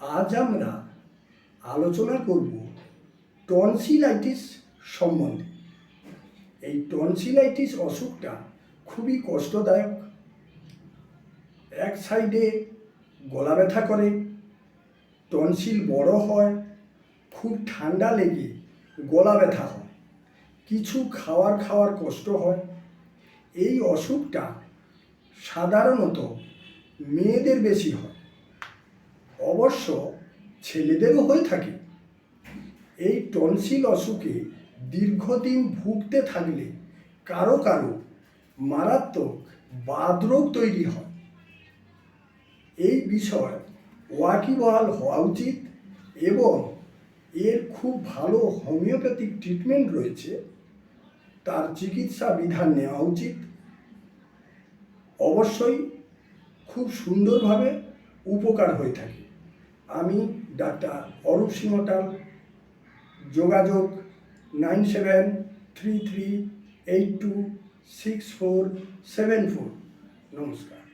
আজ আমরা আলোচনা করব টনসিলাইটিস সম্বন্ধে। এই টনসিলাইটিস অসুখটা খুবই কষ্টদায়ক। এক সাইডে গলা ব্যথা করে, টনসিল বড় হয়, খুব ঠান্ডা লেগে গলা ব্যথা হয়, কিছু খাওয়ার খাওয়ার কষ্ট হয়। এই অসুখটা সাধারণত মেয়েদের বেশি হয়। অবশ্য ছেলেদেরও হয়ে থাকে। এই টনসিল অসুখে দীর্ঘদিন ভুগতে থাকলে কারও কারও মারাত্মক বাদরোগ তৈরি হয়। এই বিষয় ওয়াকিবহাল হওয়া উচিত এবং এর খুব ভালো হোমিওপ্যাথিক ট্রিটমেন্ট রয়েছে। তার চিকিৎসা বিধান নেওয়া উচিত। অবশ্যই খুব সুন্দরভাবে উপকার হয়ে থাকে। আমি ডাক্তার অরূপ সিংহটাল যোগাযোগ nine seven three three eight two six four seven four. নমস্কার।